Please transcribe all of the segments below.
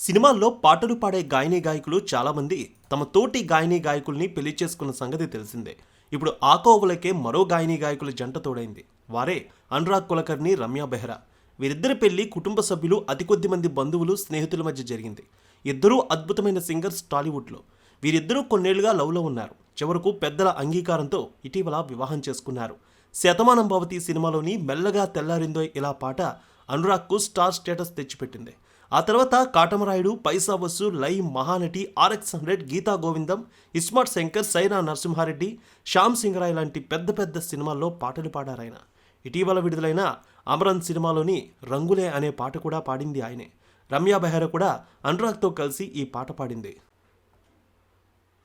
సినిమాల్లో పాటలు పాడే గాయని గాయకులు చాలామంది తమ తోటి గాయని గాయకుల్ని పెళ్ళి చేసుకున్న సంగతి తెలిసిందే. ఇప్పుడు ఆ కోవలకే మరో గాయని గాయకుల జంట తోడైంది. వారే అనురాగ్ కులకర్ణి రమ్య బెహ్రా. వీరిద్దరి పెళ్ళి కుటుంబ సభ్యులు అతి కొద్ది మంది బంధువులు స్నేహితుల మధ్య జరిగింది. ఇద్దరూ అద్భుతమైన సింగర్స్ టాలీవుడ్లో. వీరిద్దరూ కొన్నేళ్ళుగా లవ్లో ఉన్నారు. చివరకు పెద్దల అంగీకారంతో ఇటీవల వివాహం చేసుకున్నారు. శతమానం భవతి సినిమాలోని మెల్లగా తెల్లారిందో ఇలా పాట అనురాగ్కు స్టార్ స్టేటస్ తెచ్చిపెట్టింది. ఆ తర్వాత Katamarayudu Paisa Vasool lie Mahanati RX hundred Geetha Govindam iSmart Shankar Saina Narasimha Reddy Shyam Singaroy లాంటి పెద్ద పెద్ద సినిమాల్లో పాటలు పాడారాయన. ఇటీవల విడుదలైన అమరన్ సినిమాలోని రంగులే అనే పాట కూడా పాడింది ఆయనే. రమ్య బెహ్రా కూడా అనురాగ్తో కలిసి ఈ పాట పాడింది.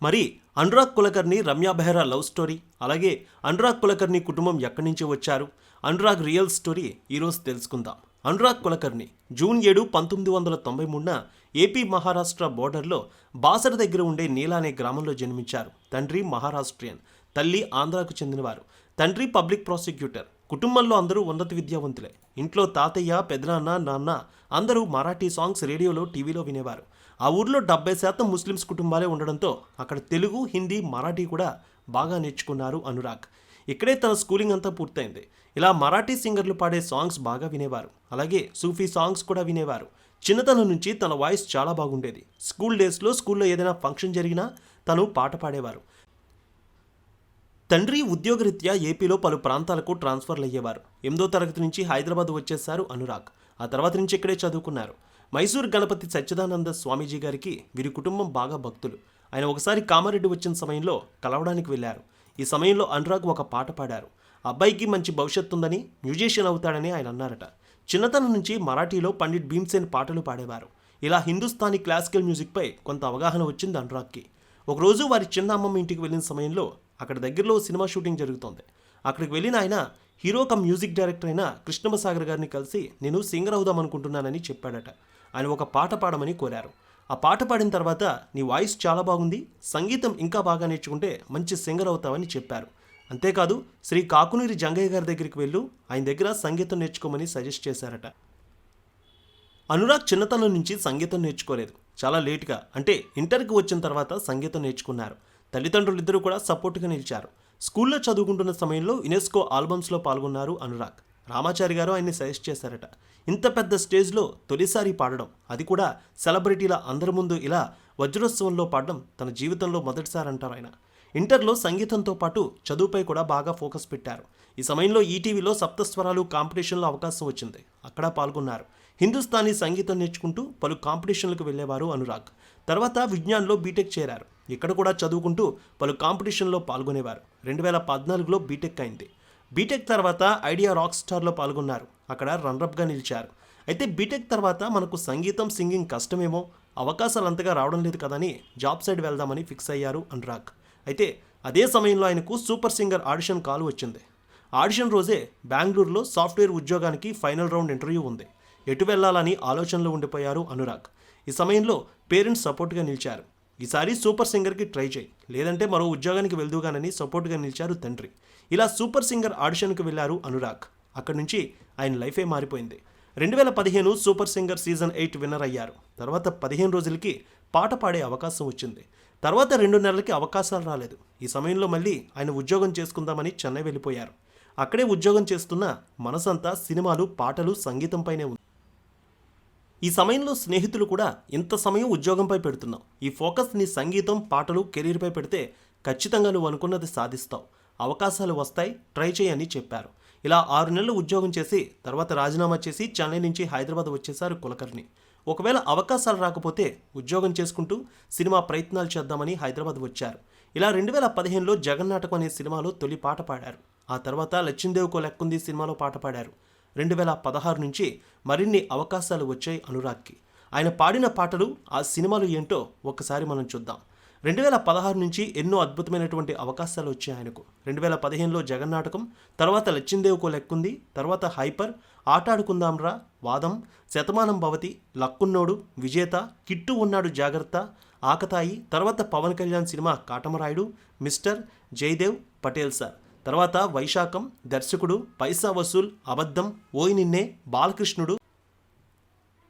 మరి అనురాగ్ కులకర్ణి రమ్య బెహ్రా లవ్ స్టోరీ అలాగే అనురాగ్ కులకర్ణి కుటుంబం ఎక్కడి నుంచి వచ్చారు? అనురాగ్ రియల్ స్టోరీ ఈరోజు తెలుసుకుందాం. అనురాగ్ కులకర్ణి జూన్ ఏడు పంతొమ్మిది వందల తొంభై మూడున ఏపీ మహారాష్ట్ర బోర్డర్లో బాసర దగ్గర ఉండే నీలా అనే గ్రామంలో జన్మించారు. తండ్రి మహారాష్ట్రియన్ తల్లి ఆంధ్రాకు చెందినవారు. తండ్రి పబ్లిక్ ప్రాసిక్యూటర్. కుటుంబంలో అందరూ ఉన్నత విద్యావంతులే. ఇంట్లో తాతయ్య పెదనాన్న నాన్న అందరూ మరాఠీ సాంగ్స్ రేడియోలో టీవీలో వినేవారు. ఆ ఊర్లో డెబ్బై శాతం ముస్లిమ్స్ కుటుంబాలే ఉండడంతో అక్కడ తెలుగు హిందీ మరాఠీ కూడా బాగా నేర్చుకున్నారు అనురాగ్. ఇక్కడే తన స్కూలింగ్ అంతా పూర్తయింది. ఇలా మరాఠీ సింగర్లు పాడే సాంగ్స్ బాగా వినేవారు. అలాగే సూఫీ సాంగ్స్ కూడా వినేవారు. చిన్నతనం నుంచి తన వాయిస్ చాలా బాగుండేది. స్కూల్ డేస్లో స్కూల్లో ఏదైనా ఫంక్షన్ జరిగినా తను పాట పాడేవారు. తండ్రి ఉద్యోగరీత్యా ఏపీలో పలు ప్రాంతాలకు ట్రాన్స్ఫర్లు అయ్యేవారు. ఎనిమిదో తరగతి నుంచి హైదరాబాద్ వచ్చేశారు అనురాగ్. ఆ తర్వాత నుంచి ఇక్కడే చదువుకున్నారు. మైసూర్ గణపతి సచ్చిదానంద స్వామీజీ గారికి వీరి కుటుంబం బాగా భక్తులు. ఆయన ఒకసారి కామారెడ్డి వచ్చిన సమయంలో కలవడానికి వెళ్ళారు. ఈ సమయంలో అనురాగ్ ఒక పాట పాడారు. అబ్బాయికి మంచి భవిష్యత్తు ఉందని మ్యూజిషియన్ అవుతాడని ఆయన అన్నారట. చిన్నతనం నుంచి మరాఠీలో పండిట్ భీమ్సేన్ పాటలు పాడేవారు. ఇలా హిందుస్థానీ క్లాసికల్ మ్యూజిక్పై కొంత అవగాహన వచ్చింది అనురాగ్కి. ఒకరోజు వారి చిన్న అమ్మమ్మ ఇంటికి వెళ్ళిన సమయంలో అక్కడ దగ్గరలో సినిమా షూటింగ్ జరుగుతోంది. అక్కడికి వెళ్ళిన ఆయన హీరో కమ్ మ్యూజిక్ డైరెక్టర్ అయిన కృష్ణమసాగర్ గారిని కలిసి నేను సింగర్ అవుదాం అనుకుంటున్నానని చెప్పాడట. ఆయన ఒక పాట పాడమని కోరారు. ఆ పాట పాడిన తర్వాత నీ వాయిస్ చాలా బాగుంది సంగీతం ఇంకా బాగా నేర్చుకుంటే మంచి సింగర్ అవుతావని చెప్పారు. అంతేకాదు శ్రీ కాకునూరి జంగయ్య గారి దగ్గరికి వెళ్ళు ఆయన దగ్గర సంగీతం నేర్చుకోమని సజెస్ట్ చేశారట. అనురాగ్ చిన్నతనం నుంచి సంగీతం నేర్చుకోలేదు. చాలా లేటుగా అంటే ఇంటర్కి వచ్చిన తర్వాత సంగీతం నేర్చుకున్నారు. తల్లిదండ్రులు ఇద్దరూ కూడా సపోర్ట్గా నిలిచారు. స్కూల్లో చదువుకుంటున్న సమయంలో యునెస్కో ఆల్బమ్స్లో పాల్గొన్నారు అనురాగ్. రామాచారి గారు ఆయన్ని సజెస్ట్ చేశారట. ఇంత పెద్ద స్టేజ్లో తొలిసారి పాడడం అది కూడా సెలబ్రిటీల అందరి ముందు ఇలా వజ్రోత్సవంలో పాడడం తన జీవితంలో మొదటిసారి అంటారు ఆయన. ఇంటర్లో సంగీతంతో పాటు చదువుపై కూడా బాగా ఫోకస్ పెట్టారు. ఈ సమయంలో ఈటీవీలో సప్తస్వరాలు కాంపిటీషన్లో అవకాశం వచ్చింది. అక్కడ పాల్గొన్నారు. హిందుస్థానీ సంగీతం నేర్చుకుంటూ పలు కాంపిటీషన్లకు వెళ్ళేవారు అనురాగ్. తర్వాత విజ్ఞాన్లో బీటెక్ చేరారు. ఇక్కడ కూడా చదువుకుంటూ పలు కాంపిటీషన్లో పాల్గొనేవారు. రెండు వేల పద్నాలుగులో బీటెక్ అయింది. బీటెక్ తర్వాత ఐడియా రాక్ స్టార్లో పాల్గొన్నారు. అక్కడ రన్రప్గా నిలిచారు. అయితే బీటెక్ తర్వాత మనకు సంగీతం సింగింగ్ కష్టమేమో అవకాశాలు అంతగా రావడం లేదు కదని జాబ్ సైడ్ వెళ్దామని ఫిక్స్ అయ్యారు అనురాగ్. అయితే అదే సమయంలో ఆయనకు సూపర్ సింగర్ ఆడిషన్ కాల్ వచ్చింది. ఆడిషన్ రోజే బెంగళూరులో సాఫ్ట్వేర్ ఉద్యోగానికి ఫైనల్ రౌండ్ ఇంటర్వ్యూ ఉంది. ఎటు వెళ్ళాలని ఆలోచనలో ఉండిపోయారు అనురాగ్. ఈ సమయంలో పేరెంట్స్ సపోర్ట్గా నిలిచారు. ఈసారి సూపర్ సింగర్కి ట్రై చేయి. లేదంటే మరో ఉద్యోగానికి వెళ్దుగానని సపోర్ట్గా నిలిచారు తండ్రి. ఇలా సూపర్ సింగర్ ఆడిషన్కి వెళ్ళారు అనురాగ్. అక్కడి నుంచి ఆయన లైఫే మారిపోయింది. రెండు వేల పదిహేను super singer season eight winner అయ్యారు. తర్వాత పదిహేను రోజులకి పాట పాడే అవకాశం వచ్చింది. తర్వాత రెండు నెలలకి అవకాశాలు రాలేదు. ఈ సమయంలో మళ్ళీ ఆయన ఉద్యోగం చేసుకుందామని చెన్నై వెళ్ళిపోయారు. అక్కడే ఉద్యోగం చేస్తున్న మనసంతా సినిమాలు పాటలు సంగీతంపైనే ఉంది. ఈ సమయంలో స్నేహితులు కూడా ఇంత సమయం ఉద్యోగంపై పెడుతున్నావు ఈ ఫోకస్ నీ సంగీతం పాటలు కెరీర్పై పెడితే ఖచ్చితంగా నువ్వు అనుకున్నది సాధిస్తావు. అవకాశాలు వస్తాయి ట్రై చేయని చెప్పారు. ఇలా ఆరు నెలలు ఉద్యోగం చేసి తర్వాత రాజీనామా చేసి చెన్నై నుంచి హైదరాబాద్ వచ్చేశారు కులకర్ణి. ఒకవేళ అవకాశాలు రాకపోతే ఉద్యోగం చేసుకుంటూ సినిమా ప్రయత్నాలు చేద్దామని హైదరాబాద్ వచ్చారు. ఇలా రెండు వేల పదిహేనులో జగన్నాటకం అనే సినిమాలో తొలి పాట పాడారు. ఆ తర్వాత లచ్చిందేవ్కో లెక్కుంది సినిమాలో పాట పాడారు. రెండు వేల పదహారు నుంచి మరిన్ని అవకాశాలు వచ్చాయి అనురాగ్కి. ఆయన పాడిన పాటలు ఆ సినిమాలు ఏంటో ఒక్కసారి మనం చూద్దాం. రెండు వేల పదహారు నుంచి ఎన్నో అద్భుతమైనటువంటి అవకాశాలు వచ్చాయి ఆయనకు. రెండు వేల పదిహేనులో జగన్నాటకం తర్వాత లచ్చిందేవుకో లెక్కుంది తర్వాత హైపర్ ఆటాడుకుందాంరా వాదం శతమానం భవతి లక్కున్నోడు విజేత కిట్టు ఉన్నాడు జాగ్రత్త ఆకతాయి తర్వాత Pawan Kalyan cinema Katamarayudu mister Jayadev Patel sir. తర్వాత వైశాఖం దర్శకుడు పైసా వసూల్ అబద్ధం ఓయి నిన్నే బాలకృష్ణుడు.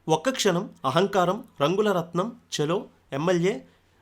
ఒక్క క్షణం అహంకారం రంగుల రత్నం చలో ఎమ్మెల్యే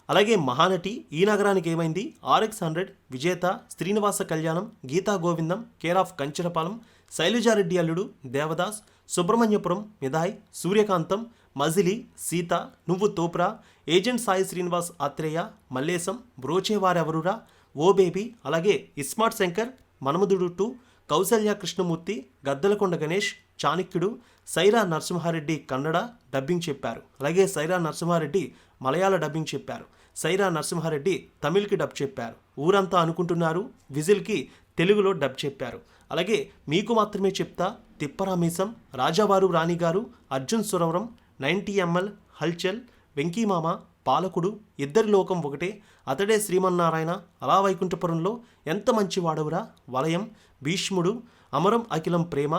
అలాగే మహానటి ఈ నగరానికి ఏమైంది? RX hundred Vijetha Srinivasa Kalyanam Geetha Govindam care of Kancharapalem Sailaja Reddy Alludu Devadas Subrahmanyapuram Mithai Suryakantham Majili Seetha Nuvvu Thopu Raa agent Sai Srinivas Athreya Mallesham Brochevarevarura O baby అలాగే iSmart Shankar Manmadhudu two Kousalya Krishnamurthy Gaddalakonda Ganesh Chanakyudu Sye Raa Narasimha Reddy Kannada dubbing చెప్పారు. అలాగే సైరా నరసింహారెడ్డి మలయాళ dubbing చెప్పారు. Sye Raa Narasimha Reddy తమిళ్కి dub చెప్పారు. ఊరంతా అనుకుంటున్నారు విజిల్కి తెలుగులో dub చెప్పారు. అలాగే మీకు మాత్రమే చెప్తా తిప్పరామీసం రాజావారు రాణిగారు అర్జున్ సురవరం నైంటీ ఎంఎల్ హల్చల్ వెంకీమామ పాలకుడు ఇద్దరి లోకం ఒకటే. అతడే శ్రీమన్నారాయణ అలా వైకుంఠపురంలో ఎంత మంచి వాడవురా? వలయం భీష్ముడు అమరం అఖిలం ప్రేమ.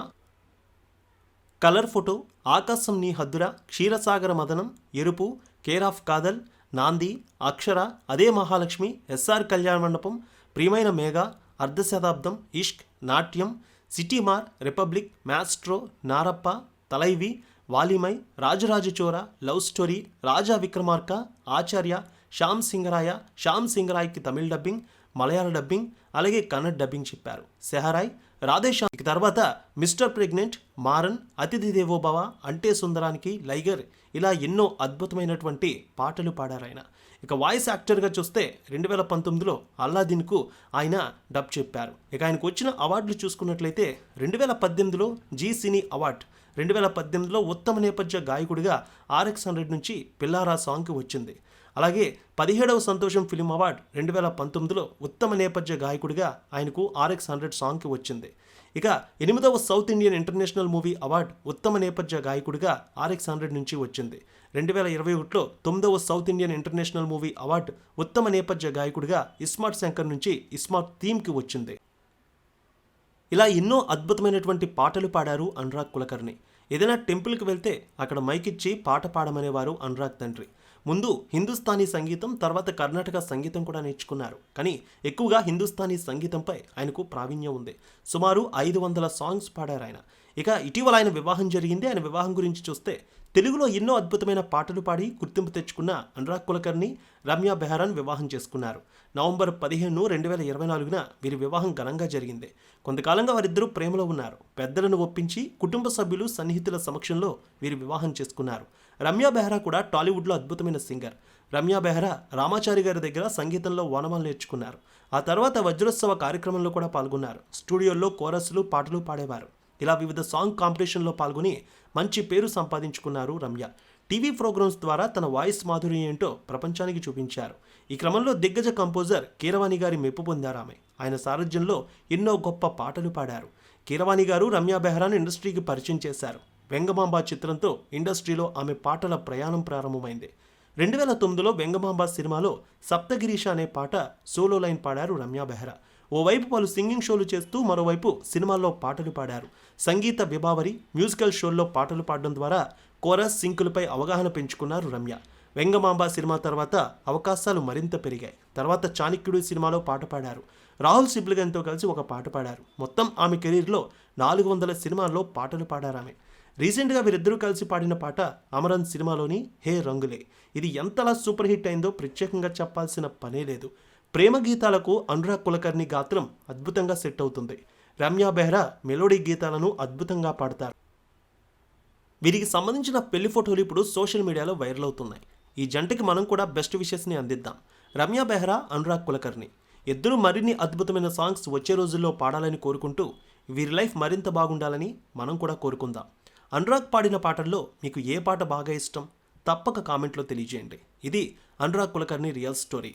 కలర్ ఫోటో ఆకాశం నీ హద్దురా. క్షీరసాగర మదనం ఎరుపు కేర్ ఆఫ్ కాదల్ నాంది అక్షర అదే మహాలక్ష్మి ఎస్ఆర్ కళ్యాణ మండపం ప్రియమైన Megha Ardhashatabdam Ishq Natyam Seetimaar republic maestro Narappa Thalaivi Valimai Rajarajachora love story Raja Vikramarka Acharya Shyam Singaroy Shyam సింగరాయ్కి తమిళ డబ్బింగ్ మలయాళ డబ్బింగ్ అలాగే కన్నడ డబ్బింగ్ చెప్పారు. సెహరాయ్ రాధేశ్యామ్. తర్వాత మిస్టర్ ప్రెగ్నెంట్ మారన్ అతిథి దేవోభవ అంటే సుందరానికి లైగర్ ఇలా ఎన్నో అద్భుతమైనటువంటి పాటలు పాడారు ఆయన. ఇక వాయిస్ యాక్టర్గా చూస్తే రెండు వేల పంతొమ్మిదిలో అల్లాదిన్కు ఆయన డబ్ చెప్పారు. ఇక ఆయనకు వచ్చిన అవార్డులు చూసుకున్నట్లయితే రెండు వేల పద్దెనిమిదిలో జీ సినీ అవార్డ్ రెండు వేల పద్దెనిమిదిలో ఉత్తమ నేపథ్య గాయకుడిగా ఆర్ఎక్స్ హండ్రెడ్ నుంచి పిల్లారా సాంగ్కి వచ్చింది. అలాగే పదిహేడవ సంతోషం ఫిలిం అవార్డు రెండు వేల పంతొమ్మిదిలో ఉత్తమ నేపథ్య గాయకుడిగా ఆయనకు ఆర్ఎక్స్ హండ్రెడ్ సాంగ్కి వచ్చింది. ఇక ఎనిమిదవ South Indian international movie award ఉత్తమ నేపథ్య గాయకుడిగా ఆర్ఎక్స్ హండ్రెడ్ నుంచి వచ్చింది. రెండు వేల ఇరవై ఒకటిలో తొమ్మిదవ south Indian international movie award ఉత్తమ నేపథ్య గాయకుడిగా ఇస్మార్ట్ శంకర్ నుంచి ఇస్మార్ట్ థీమ్కి వచ్చింది. ఇలా ఎన్నో అద్భుతమైనటువంటి పాటలు పాడారు అనురాగ్ కులకర్ణి. ఏదైనా టెంపుల్కి వెళ్తే అక్కడ మైకిచ్చి పాట పాడమనేవారు అనురాగ్ తండ్రి. ముందు హిందుస్థానీ సంగీతం తర్వాత కర్ణాటక సంగీతం కూడా నేర్చుకున్నారు. కానీ ఎక్కువగా హిందుస్థానీ సంగీతంపై ఆయనకు ప్రావీణ్యం ఉంది. సుమారు ఐదు వందల సాంగ్స్ పాడారు ఆయన. ఇక ఇటీవల ఆయన వివాహం జరిగింది. ఆయన వివాహం గురించి చూస్తే తెలుగులో ఎన్నో అద్భుతమైన పాటలు పాడి గుర్తింపు తెచ్చుకున్న అనురాగ్ కులకర్ణి రమ్య బెహరాన్ వివాహం చేసుకున్నారు. నవంబర్ పదిహేను రెండు వేల ఇరవై నాలుగున వీరి వివాహం ఘనంగా జరిగింది. కొంతకాలంగా వారిద్దరూ ప్రేమలో ఉన్నారు. పెద్దలను ఒప్పించి కుటుంబ సభ్యులు సన్నిహితుల సమక్షంలో వీరు వివాహం చేసుకున్నారు. రమ్య బెహ్రా కూడా టాలీవుడ్లో అద్భుతమైన సింగర్. రమ్య బెహ్రా రామాచారి గారి దగ్గర సంగీతంలో ఓనమాలు నేర్చుకున్నారు. ఆ తర్వాత వజ్రోత్సవ కార్యక్రమంలో కూడా పాల్గొన్నారు. స్టూడియోల్లో కోరస్లు పాటలు పాడేవారు. ఇలా వివిధ సాంగ్ కాంపిటీషన్లో పాల్గొని మంచి పేరు సంపాదించుకున్నారు రమ్య. టీవీ ప్రోగ్రామ్స్ ద్వారా తన వాయిస్ మాధుర్యం ఏంటో ప్రపంచానికి చూపించారు. ఈ క్రమంలో దిగ్గజ కంపోజర్ కీరవాణి గారి మెప్పు పొందారు ఆమె. ఆయన సారథ్యంలో ఎన్నో గొప్ప పాటలు పాడారు. కీరవాణి గారు రమ్య బెహ్రాను ఇండస్ట్రీకి పరిచయం చేశారు. వెంగమాంబ చిత్రంతో ఇండస్ట్రీలో ఆమె పాటల ప్రయాణం ప్రారంభమైంది. రెండు వేల తొమ్మిదిలో వెంగమాంబ సినిమాలో సప్తగిరీష అనే పాట సోలో లైన్ పాడారు రమ్య బెహ్రా. ఓవైపు పలు సింగింగ్ షోలు చేస్తూ మరోవైపు సినిమాల్లో పాటలు పాడారు. సంగీత విభావరి మ్యూజికల్ షోల్లో పాటలు పాడడం ద్వారా కోరస్ సింకులపై అవగాహన పెంచుకున్నారు రమ్య. వెంగమాంబ సినిమా తర్వాత అవకాశాలు మరింత పెరిగాయి. తర్వాత చాణక్యుడు సినిమాలో పాట పాడారు. రాహుల్ సిబ్లిగన్తో కలిసి ఒక పాట పాడారు. మొత్తం ఆమె కెరీర్లో నాలుగు వందల సినిమాల్లో పాటలు పాడారు ఆమె రీసెంట్గా వీరిద్దరూ కలిసి పాడిన పాట అమరన్ సినిమాలోని హే రంగులే. ఇది ఎంతలా సూపర్ హిట్ అయిందో ప్రత్యేకంగా చెప్పాల్సిన పనే లేదు. ప్రేమ గీతాలకు అనురాగ్ కులకర్ణి గాత్రం అద్భుతంగా సెట్ అవుతుంది. రమ్య బెహ్రా మెలోడీ గీతాలను అద్భుతంగా పాడతారు. వీరికి సంబంధించిన పెళ్ళి ఫోటోలు ఇప్పుడు సోషల్ మీడియాలో వైరల్ అవుతున్నాయి. ఈ జంటకి మనం కూడా బెస్ట్ విషెస్ని అందిద్దాం. రమ్య బెహ్రా అనురాగ్ కులకర్ణి. ఇద్దరు మరిన్ని అద్భుతమైన సాంగ్స్ వచ్చే రోజుల్లో పాడాలని కోరుకుంటూ వీరి లైఫ్ మరింత బాగుండాలని మనం కూడా కోరుకుందాం. అనురాగ్ పాడిన పాటల్లో మీకు ఏ పాట బాగా ఇష్టం? తప్పక కామెంట్లో తెలియజేయండి. ఇది Anurag Kulkarni real story.